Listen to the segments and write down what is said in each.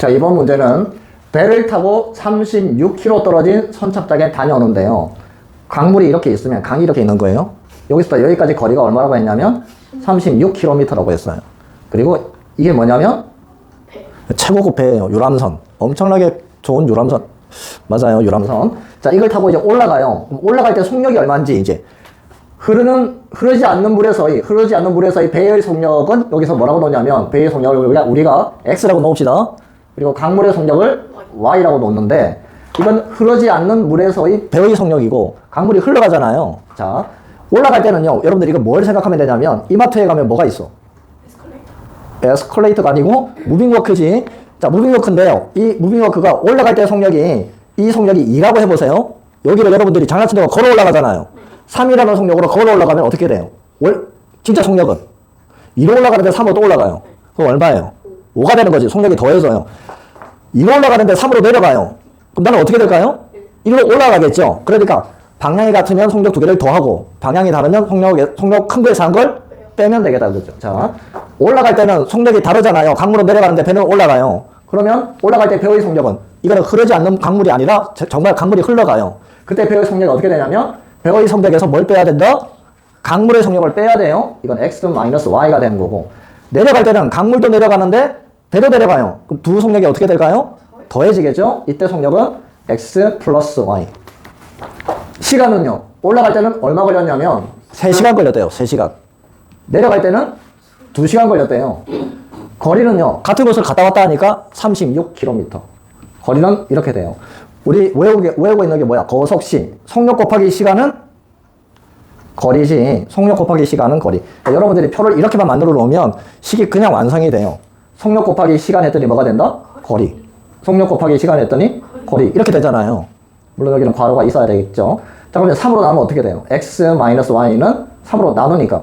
자, 이번 문제는 배를 타고 36km 떨어진 선착장에 다녀오는데요. 강물이 이렇게 있으면 강이 이렇게 있는 거예요. 여기서부터 여기까지 거리가 얼마라고 했냐면 36km라고 했어요. 그리고 이게 뭐냐면 최고급 배예요. 유람선. 엄청나게 좋은 유람선. 맞아요. 유람선. 자, 이걸 타고 이제 올라가요. 올라갈 때 속력이 얼마인지 이제 흐르는 흐르지 않는 물에서의 흐르지 않는 물에서의 배의 속력은 여기서 뭐라고 놓냐면 배의 속력을 우리가, 우리가 x라고 놓읍시다. 그리고 강물의 속력을 y라고 놓는데 이건 흐르지 않는 물에서의 배의 속력이고 강물이 흘러가잖아요. 자 올라갈 때는요. 여러분들 이거 뭘 생각하면 되냐면 이마트에 가면 뭐가 있어? 에스컬레이터가 아니고 무빙워크지. 자, 무빙워크인데요. 이 무빙워크가 올라갈 때 속력이 이 속력이 2라고 해보세요. 여기를 여러분들이 장난친다고 걸어 올라가잖아요. 3이라는 속력으로 걸어 올라가면 어떻게 돼요? 월, 진짜 속력은 2로 올라가는데 3으로 또 올라가요. 그럼 얼마예요? 5가 되는 거지. 속력이 더해져요. 2로 올라가는데 3으로 내려가요. 그럼 나는 어떻게 될까요? 1로 올라가겠죠. 그러니까 방향이 같으면 속력 두 개를 더하고 방향이 다르면 속력, 속력 큰 거에서 한걸 빼면 되겠다. 그죠? 자, 올라갈 때는 속력이 다르잖아요. 강물은 내려가는데 배는 올라가요. 그러면 올라갈 때 배의 속력은 이거는 흐르지 않는 강물이 아니라 저- 정말 강물이 흘러가요. 그때 배의 속력이 어떻게 되냐면 배의 속력에서 뭘 빼야 된다? 강물의 속력을 빼야 돼요. 이건 x-y가 되는 거고 내려갈 때는 강물도 내려가는데 배도 내려가요. 그럼 두 속력이 어떻게 될까요? 더해지겠죠? 이때 속력은 x 플러스 y. 시간은요. 올라갈 때는 얼마 걸렸냐면 3시간 걸렸대요. 3시간. 내려갈 때는 2시간 걸렸대요. 거리는요. 같은 곳을 갔다 왔다 하니까 36km. 거리는 이렇게 돼요. 우리 외우고, 외우고 있는 게 뭐야? 거속시. 속력 곱하기 시간은 거리지. 속력 곱하기 시간은 거리. 그러니까 여러분들이 표를 이렇게만 만들어 놓으면 식이 그냥 완성이 돼요. 속력 곱하기 시간 했더니 뭐가 된다? 거리. 속력 곱하기 시간 했더니 거리. 이렇게 되잖아요. 물론 여기는 괄호가 있어야 되겠죠. 자, 그러면 3으로 나누면 어떻게 돼요? x-y는 3으로 나누니까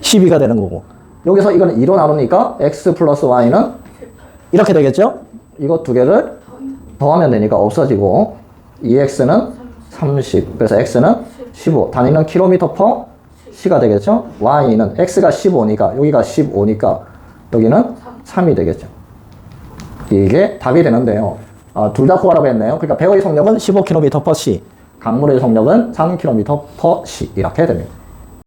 12가 되는 거고. 여기서 이거는 2로 나누니까 x 플러스 y는 이렇게 되겠죠? 이거 두 개를 더하면 되니까 없어지고 2x는 30 그래서 x는 15 단위는 킬로미터 퍼 시가 되겠죠? y는 x가 15니까 여기가 15니까 여기는 3이 되겠죠. 이게 답이 되는데요. 아, 둘다 코어라고 했네요. 그러니까 배의 속력은 15km per c, 강물의 속력은 3km per c 이렇게 됩니다.